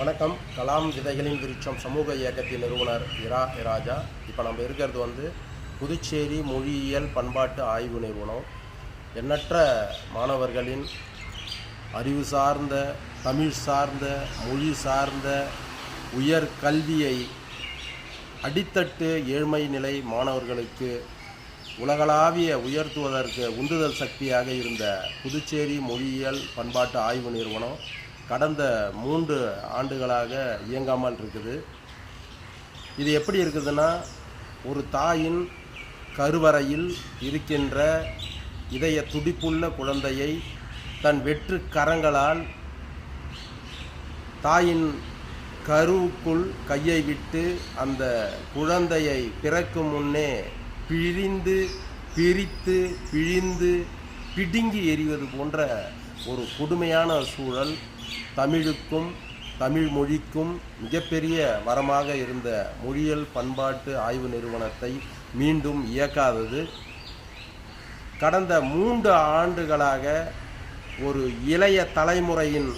வணக்கம். கலாம் விதைகளின் விருட்சம் சமூக இயக்கத்தின் நிறுவனர் இரா ராஜா. இப்போ நம்ம இருக்கிறது வந்து புதுச்சேரி மொழியியல் பண்பாட்டு ஆய்வு நிறுவனம். எண்ணற்ற மாணவர்களின் அறிவு சார்ந்த தமிழ் சார்ந்த மொழி சார்ந்த உயர் கல்வியை அடித்தட்டு ஏழ்மை நிலை மாணவர்களுக்கு உலகளாவிய உயர்த்துவதற்கு உந்துதல் சக்தியாக இருந்த புதுச்சேரி மொழியியல் பண்பாட்டு ஆய்வு நிறுவனம் கடந்த மூன்று ஆண்டுகளாக இயங்காமல் இருக்குது. இது எப்படி இருக்குதுன்னா ஒரு தாயின் கருவறையில் இருக்கின்ற இதய துடிப்புள்ள குழந்தையை தன் வெற்று கரங்களால் தாயின் கருவுக்குள் கையை விட்டு அந்த குழந்தையை பிறக்கும் முன்னே பிழிந்து பிரித்து பிழிந்து பிடுங்கி எறிவது போன்ற ஒரு கொடுமையான சூழல் தமிழுக்கும் தமிழ் மொழிக்கும் மிகப்பெரிய வரமாக இருந்த மொழியியல் பண்பாட்டு ஆய்வு நிறுவனத்தை மீண்டும் இயக்காதது. கடந்த மூன்று ஆண்டுகளாக ஒரு இளைய தலைமுறையின்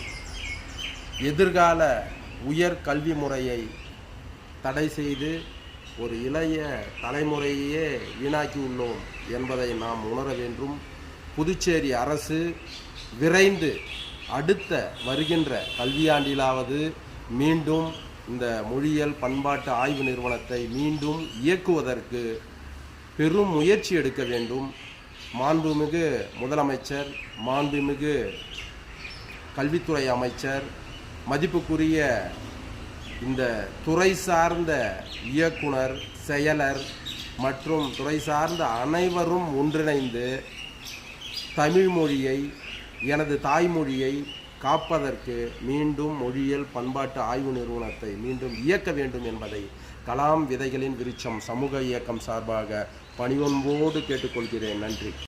எதிர்கால உயர் கல்வி முறையை தடை செய்து ஒரு இளைய தலைமுறையே வீணாக்கியுள்ளோம் என்பதை நாம் உணர வேண்டும். புதுச்சேரி அரசு விரைந்து அடுத்த வருகின்ற கல்வியாண்டிலாவது மீண்டும் இந்த மொழியியல் பண்பாட்டு ஆய்வு நிறுவனத்தை மீண்டும் இயக்குவதற்கு பெரும் முயற்சி எடுக்க வேண்டும். மாண்புமிகு முதலமைச்சர் மாண்புமிகு கல்வித்துறை அமைச்சர் மதிப்புக்குரிய இந்த துறை சார்ந்த இயக்குனர் செயலர் மற்றும் துறை சார்ந்த அனைவரும் ஒன்றிணைந்து தமிழ் மொழியை எனது தாய்மொழியை காப்பதற்கு மீண்டும் மொழியியல் பண்பாட்டு ஆய்வு நிறுவனத்தை மீண்டும் இயக்க வேண்டும் என்பதை கலாம் விதைகளின் விருட்சம் சமூக இயக்கம் சார்பாக பணிவன்போடு கேட்டுக்கொள்கிறேன். நன்றி.